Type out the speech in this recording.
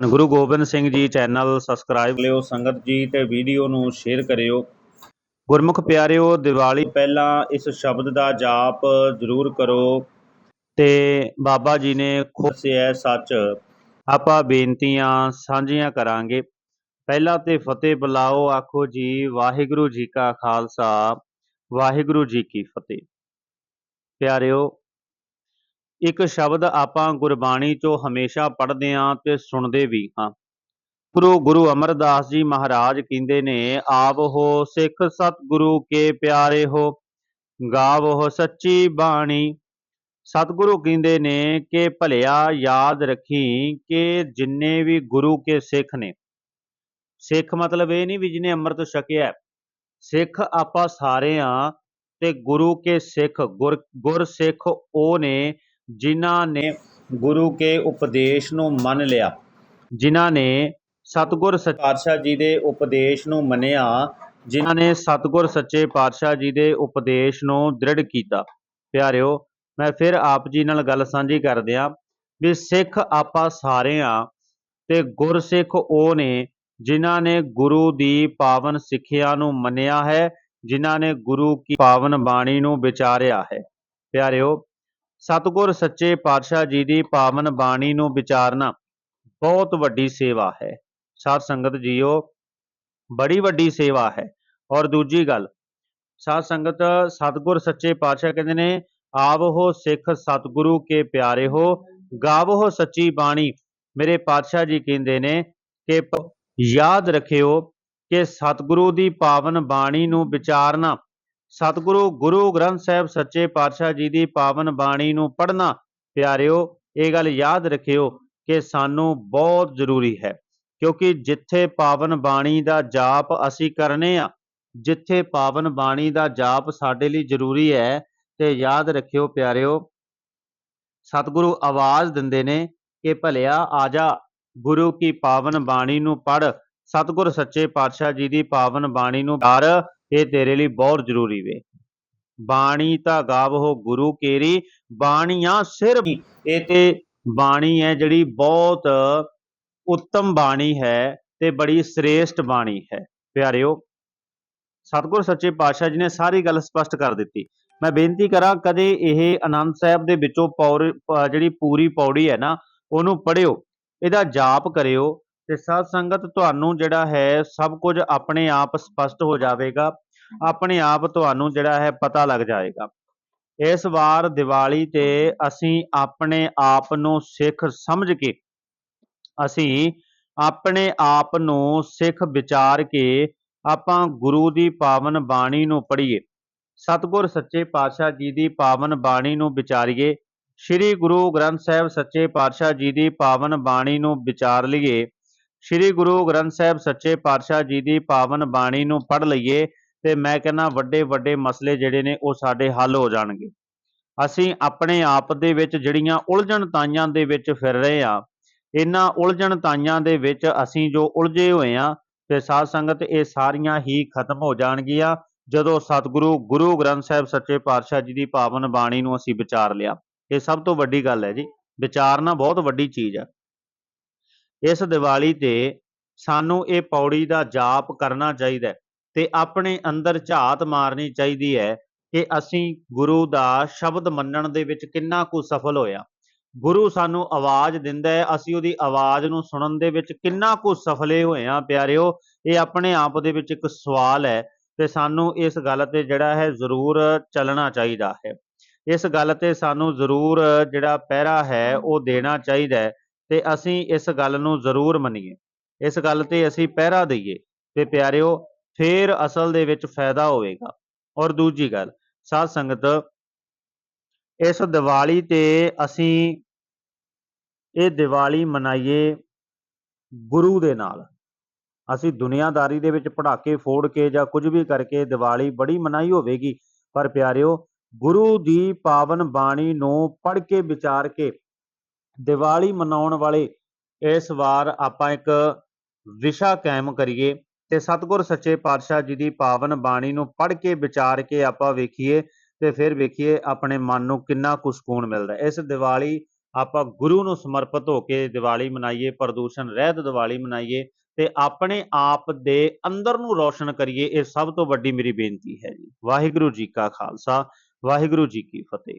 Guru Gobind Singh ji channel subscribe ਲਿਓ ਸੰਗਤ ਜੀ ਤੇ ਵੀਡੀਓ ਨੂੰ ਸ਼ੇਅਰ ਕਰਿਓ। ਗੁਰਮੁਖ ਪਿਆਰਿਓ ਦੀਵਾਲੀ ਪਹਿਲਾਂ ਇਸ ਸ਼ਬਦ ਦਾ ਜਾਪ ਜ਼ਰੂਰ ਕਰੋ। ਤੇ ਬਾਬਾ ਜੀ ਨੇ ਖੋਸਿਆ ਸੱਚ। ਆਪਾਂ ਬੇਨਤੀਆਂ ਸਾਂਝੀਆਂ ਕਰਾਂਗੇ। ਪਹਿਲਾਂ ਤੇ ਫਤਿਹ ਬੁਲਾਓ ਆਖੋ ਜੀ ਵਾਹਿਗੁਰੂ ਜੀ ਕਾ ਖਾਲਸਾ ਵਾਹਿਗੁਰੂ ਜੀ ਕੀ ਫਤਿਹ। ਪਿਆਰਿਓ ਇੱਕ ਸ਼ਬਦ ਆਪਾਂ ਗੁਰਬਾਣੀ ਚੋਂ ਹਮੇਸ਼ਾ ਪੜ੍ਹਦੇ ਹਾਂ ਤੇ ਸੁਣਦੇ ਵੀ ਹਾਂ। ਗੁਰੂ ਗੁਰੂ ਅਮਰਦਾਸ ਜੀ ਮਹਾਰਾਜ ਕਹਿੰਦੇ ਨੇ ਆਪ ਹੋ ਸਿੱਖ ਸਤਿਗੁਰੂ ਕੇ ਪਿਆਰੇ ਹੋ ਗਾਵੋ ਸੱਚੀ ਬਾਣੀ। ਸਤਿਗੁਰੂ ਕਹਿੰਦੇ ਨੇ, ਕਿ ਭਲਿਆ ਯਾਦ ਰੱਖੀ ਕਿ ਜਿੰਨੇ ਵੀ ਗੁਰੂ ਕੇ ਸਿੱਖ ਨੇ। ਸਿੱਖ ਮਤਲਬ ਇਹ ਨਹੀਂ ਵੀ ਜਿਹਨੇ ਅੰਮ੍ਰਿਤ ਛਕਿਆ ਸਿੱਖ ਆਪਾਂ ਸਾਰੇ ਆ ਤੇ ਗੁਰੂ ਕੇ ਸਿੱਖ, ਗੁਰ ਗੁਰ ਸਿੱਖ ਉਹ ਨੇ ਜਿਨ੍ਹਾਂ ਨੇ ਗੁਰੂ ਕੇ ਉਪਦੇਸ਼ ਨੂੰ ਮੰਨ ਲਿਆ, ਜਿਨ੍ਹਾਂ ਨੇ ਸਤਿਗੁਰ ਸੱਚੇ ਪਾਤਸ਼ਾਹ ਜੀ ਦੇ ਉਪਦੇਸ਼ ਨੂੰ ਮੰਨਿਆ, ਜਿਨ੍ਹਾਂ ਨੇ ਸਤਿਗੁਰ ਸੱਚੇ ਪਾਤਸ਼ਾਹ ਜੀ ਦੇ ਉਪਦੇਸ਼ ਨੂੰ ਦ੍ਰਿੜ ਕੀਤਾ। ਪਿਆਰਿਓ, ਮੈਂ ਫਿਰ ਆਪ ਜੀ ਨਾਲ ਗੱਲ ਸਾਂਝੀ ਕਰਦਿਆਂ ਵੀ ਸਿੱਖ ਆਪਾਂ ਸਾਰੇ ਆ ਤੇ ਗੁਰਸਿੱਖ ਉਹ ਨੇ ਜਿਨ੍ਹਾਂ ਨੇ ਗੁਰੂ ਦੀ ਪਾਵਨ ਸਿੱਖਿਆ ਨੂੰ ਮੰਨਿਆ ਹੈ, ਜਿਨ੍ਹਾਂ ਨੇ ਗੁਰੂ ਕੀ ਪਾਵਨ ਬਾਣੀ ਨੂੰ ਵਿਚਾਰਿਆ ਹੈ। ਪਿਆਰਿਓ ਸਤਿਗੁਰ ਸੱਚੇ ਪਾਤਸ਼ਾਹ ਜੀ ਦੀ ਪਾਵਨ ਬਾਣੀ ਨੂੰ ਵਿਚਾਰਨਾ ਬਹੁਤ ਵੱਡੀ ਸੇਵਾ ਹੈ। ਸਾਧ ਸੰਗਤ ਜੀਓ, ਬੜੀ ਵੱਡੀ ਸੇਵਾ ਹੈ। ਔਰ ਦੂਜੀ ਗੱਲ, ਸਾਧ ਸੰਗਤ ਸਤਿਗੁਰ ਸੱਚੇ ਪਾਤਸ਼ਾਹ ਕਹਿੰਦੇ ਨੇ ਆਪ ਹੋ ਸਿੱਖ ਸਤਿਗੁਰੂ ਕੇ ਪਿਆਰੇ ਹੋ ਗਾਵੋ ਸੱਚੀ ਬਾਣੀ। ਮੇਰੇ ਪਾਤਸ਼ਾਹ ਜੀ ਕਹਿੰਦੇ ਨੇ ਕਿ ਯਾਦ ਰੱਖਿਓ ਕਿ ਸਤਿਗੁਰੂ ਦੀ ਪਾਵਨ ਬਾਣੀ ਨੂੰ ਵਿਚਾਰਨਾ ਸਤਿਗੁਰੂ ਗੁਰੂ ਗ੍ਰੰਥ ਸਾਹਿਬ ਸੱਚੇ ਪਾਤਸ਼ਾਹ ਜੀ ਦੀ ਪਾਵਨ ਬਾਣੀ ਨੂੰ ਪੜ੍ਹਨਾ, ਪਿਆਰਿਓ, ਇਹ ਗੱਲ ਯਾਦ ਰੱਖਿਓ ਕਿ ਸਾਨੂੰ ਬਹੁਤ ਜ਼ਰੂਰੀ ਹੈ, ਕਿਉਂਕਿ ਜਿੱਥੇ ਪਾਵਨ ਬਾਣੀ ਦਾ ਜਾਪ ਅਸੀਂ ਕਰਨੇ ਆ, ਜਿੱਥੇ ਪਾਵਨ ਬਾਣੀ ਦਾ ਜਾਪ ਸਾਡੇ ਲਈ ਜ਼ਰੂਰੀ ਹੈ, ਤੇ ਯਾਦ ਰੱਖਿਓ ਪਿਆਰਿਓ, ਸਤਿਗੁਰੂ ਆਵਾਜ਼ ਦਿੰਦੇ ਨੇ ਕਿ ਭਲਿਆ ਆਜਾ ਗੁਰੂ ਕੀ ਪਾਵਨ ਬਾਣੀ ਨੂੰ ਪੜ ਸਤਿਗੁਰ ਸੱਚੇ ਪਾਤਸ਼ਾਹ ਜੀ ਦੀ ਪਾਵਨ ਬਾਣੀ ਨੂੰ ਕਰ ਇਹ ਤੇਰੇ ਲਈ ਬਹੁਤ ਜ਼ਰੂਰੀ ਵੇ। ਬਾਣੀ ਤਾਂ ਗਾਵੋ ਗੁਰੂ ਕੇਰੀ, ਬਾਣੀਆਂ ਸਿਰ ਇਹ ਤੇ ਬਾਣੀ ਹੈ ਜਿਹੜੀ ਬਹੁਤ ਉੱਤਮ ਬਾਣੀ ਹੈ ਤੇ ਬੜੀ ਸ੍ਰੇਸ਼ਟ ਬਾਣੀ ਹੈ। ਪਿਆਰਿਓ, ਸਤਿਗੁਰ ਸੱਚੇ ਪਾਤਸ਼ਾਹ ਜੀ ਨੇ ਸਾਰੀ ਗੱਲ ਸਪਸ਼ਟ ਕਰ ਦਿੱਤੀ। ਮੈਂ ਬੇਨਤੀ ਕਰਾਂ, ਕਦੇ ਇਹ ਆਨੰਦ ਸਾਹਿਬ ਦੇ ਵਿੱਚੋਂ ਪੌੜੀ, ਜਿਹੜੀ ਪੂਰੀ ਪੌੜੀ ਹੈ ਨਾ, ਉਹਨੂੰ ਪੜਿਓ ਇਹਦਾ ਜਾਪ ਕਰਿਓ। ਤੇ ਸਾਧ ਸੰਗਤ ਤੁਹਾਨੂੰ ਜਿਹੜਾ ਹੈ ਸਭ ਕੁਝ ਆਪਣੇ ਆਪ ਸਪਸ਼ਟ ਹੋ ਜਾਵੇਗਾ। ਆਪਣੇ ਆਪ ਤੁਹਾਨੂੰ ਜਿਹੜਾ ਹੈ ਪਤਾ ਲੱਗ ਜਾਏਗਾ। ਇਸ ਵਾਰ ਦੀਵਾਲੀ ਤੇ ਅਸੀਂ ਆਪਣੇ ਆਪ ਨੂੰ ਸਿੱਖ ਸਮਝ ਕੇ, ਅਸੀਂ ਆਪਣੇ ਆਪ ਨੂੰ ਸਿੱਖ ਵਿਚਾਰ ਕੇ ਆਪਾਂ ਗੁਰੂ ਦੀ ਪਾਵਨ ਬਾਣੀ ਨੂੰ ਪੜ੍ਹੀਏ। ਸਤਿਗੁਰ ਸੱਚੇ ਪਾਤਸ਼ਾਹ ਜੀ ਦੀ ਪਾਵਨ ਬਾਣੀ ਨੂੰ ਵਿਚਾਰੀਏ। ਸ੍ਰੀ ਗੁਰੂ ਗ੍ਰੰਥ ਸਾਹਿਬ ਸੱਚੇ ਪਾਤਸ਼ਾਹ ਜੀ ਦੀ ਪਾਵਨ ਬਾਣੀ ਨੂੰ ਵਿਚਾਰ ਲਈਏ। ਸ੍ਰੀ ਗੁਰੂ ਗ੍ਰੰਥ ਸਾਹਿਬ ਸੱਚੇ ਪਾਤਸ਼ਾਹ ਜੀ ਦੀ ਪਾਵਨ ਬਾਣੀ ਨੂੰ ਪੜ੍ਹ ਲਈਏ ਤੇ ਮੈਂ ਕਹਿੰਦਾ ਵੱਡੇ ਵੱਡੇ ਮਸਲੇ ਜਿਹੜੇ ਨੇ ਉਹ ਸਾਡੇ ਹੱਲ ਹੋ ਜਾਣਗੇ। ਅਸੀਂ ਆਪਣੇ ਆਪ ਦੇ ਵਿੱਚ ਜਿਹੜੀਆਂ ਉਲਝਣ ਤਾਈਆਂ ਦੇ ਵਿੱਚ ਫਿਰ ਰਹੇ ਆ ਇਹਨਾਂ ਉਲਝਣ ਤਾਈਆਂ ਦੇ ਵਿੱਚ ਅਸੀਂ ਜੋ ਉਲਝੇ ਹੋਏ ਆ ਤੇ ਸਾਧ ਸੰਗਤ ਇਹ ਸਾਰੀਆਂ ਹੀ ਖਤਮ ਹੋ ਜਾਣਗੀਆਂ ਜਦੋਂ ਸਤਿਗੁਰੂ ਗੁਰੂ ਗ੍ਰੰਥ ਸਾਹਿਬ ਸੱਚੇ ਪਾਤਸ਼ਾਹ ਜੀ ਦੀ ਪਾਵਨ ਬਾਣੀ ਨੂੰ ਅਸੀਂ ਵਿਚਾਰ ਲਿਆ। ਇਹ ਸਭ ਤੋਂ ਵੱਡੀ ਗੱਲ ਹੈ ਜੀ। ਵਿਚਾਰਨਾ ਬਹੁਤ ਵੱਡੀ ਚੀਜ਼ ਹੈ। ਇਸ ਦੀਵਾਲੀ ਤੇ ਸਾਨੂੰ ਇਹ ਪੌੜੀ ਦਾ ਜਾਪ ਕਰਨਾ ਚਾਹੀਦਾ ਤੇ ਆਪਣੇ ਅੰਦਰ ਝਾਤ ਮਾਰਨੀ ਚਾਹੀਦੀ ਹੈ ਕਿ ਅਸੀਂ ਗੁਰੂ ਦਾ ਸ਼ਬਦ ਮੰਨਣ ਦੇ ਵਿੱਚ ਕਿੰਨਾ ਕੁ ਸਫਲ ਹੋਇਆ। ਗੁਰੂ ਸਾਨੂੰ ਆਵਾਜ਼ ਦਿੰਦਾ ਹੈ, ਅਸੀਂ ਉਹਦੀ ਆਵਾਜ਼ ਨੂੰ ਸੁਣਨ ਦੇ ਵਿੱਚ ਕਿੰਨਾ ਕੁ ਸਫਲੇ ਹੋਏ ਆ ਪਿਆਰਿਓ, ਇਹ ਆਪਣੇ ਆਪ ਦੇ ਵਿੱਚ ਇੱਕ ਸਵਾਲ ਹੈ ਤੇ ਸਾਨੂੰ ਇਸ ਗੱਲ ਤੇ ਜਿਹੜਾ ਹੈ ਜ਼ਰੂਰ ਚੱਲਣਾ ਚਾਹੀਦਾ ਹੈ। ਇਸ ਗੱਲ ਤੇ ਸਾਨੂੰ ਜ਼ਰੂਰ ਜਿਹੜਾ ਪਹਿਰਾ ਹੈ, ਉਹ ਦੇਣਾ ਚਾਹੀਦਾ ਹੈ ਤੇ ਅਸੀਂ ਇਸ ਗੱਲ ਨੂੰ ਜ਼ਰੂਰ ਮੰਨੀਏ। ਇਸ ਗੱਲ ਤੇ ਅਸੀਂ ਪਹਿਰਾ ਦਈਏ ਤੇ ਪਿਆਰਿਓ, ਫੇਰ ਅਸਲ ਦੇ ਵਿੱਚ ਫਾਇਦਾ ਹੋਵੇਗਾ। ਔਰ ਦੂਜੀ ਗੱਲ, ਸਾਧ ਸੰਗਤ, ਇਸ ਦੀਵਾਲੀ ਤੇ ਅਸੀਂ ਇਹ ਦੀਵਾਲੀ ਮਨਾਈਏ ਗੁਰੂ ਦੇ ਨਾਲ। ਅਸੀਂ ਦੁਨੀਆਦਾਰੀ ਦੇ ਵਿੱਚ ਪੜਾਕੇ ਫੋੜ ਕੇ ਜਾਂ ਕੁਝ ਵੀ ਕਰਕੇ ਦੀਵਾਲੀ ਬੜੀ ਮਨਾਈ ਹੋਵੇਗੀ। ਪਰ ਪਿਆਰਿਓ, ਗੁਰੂ ਦੀ ਪਾਵਨ ਬਾਣੀ ਨੂੰ ਪੜ੍ਹ ਕੇ ਵਿਚਾਰ ਕੇ ਦੀਵਾਲੀ ਮਨਾਉਣ ਵਾਲੇ ਇਸ ਵਾਰ ਆਪਾਂ ਇੱਕ ਵਿਸ਼ਾ ਕਾਇਮ ਕਰੀਏ ਤੇ ਸਤਿਗੁਰ ਸੱਚੇ ਪਾਤਸ਼ਾਹ ਜੀ ਦੀ ਪਾਵਨ ਬਾਣੀ ਨੂੰ ਪੜ੍ਹ ਕੇ, ਵਿਚਾਰ ਕੇ ਆਪਾਂ ਵੇਖੀਏ ਤੇ ਫਿਰ ਵੇਖੀਏ ਆਪਣੇ ਮਨ ਨੂੰ ਕਿੰਨਾ ਕੁ ਸਕੂਨ ਮਿਲਦਾ ਇਸ ਦੀਵਾਲੀ ਆਪਾਂ ਗੁਰੂ ਨੂੰ ਸਮਰਪਿਤ ਹੋ ਕੇ ਦੀਵਾਲੀ ਮਨਾਈਏ, ਪ੍ਰਦੂਸ਼ਣ ਰਹਿਤ ਦੀਵਾਲੀ ਮਨਾਈਏ ਤੇ ਆਪਣੇ ਆਪ ਦੇ ਅੰਦਰ ਨੂੰ ਰੋਸ਼ਨ ਕਰੀਏ, ਇਹ ਸਭ ਤੋਂ ਵੱਡੀ ਮੇਰੀ ਬੇਨਤੀ ਹੈ ਜੀ। ਵਾਹਿਗੁਰੂ ਜੀ ਕਾ ਖਾਲਸਾ, ਵਾਹਿਗੁਰੂ ਜੀ ਕੀ ਫਤਿਹ।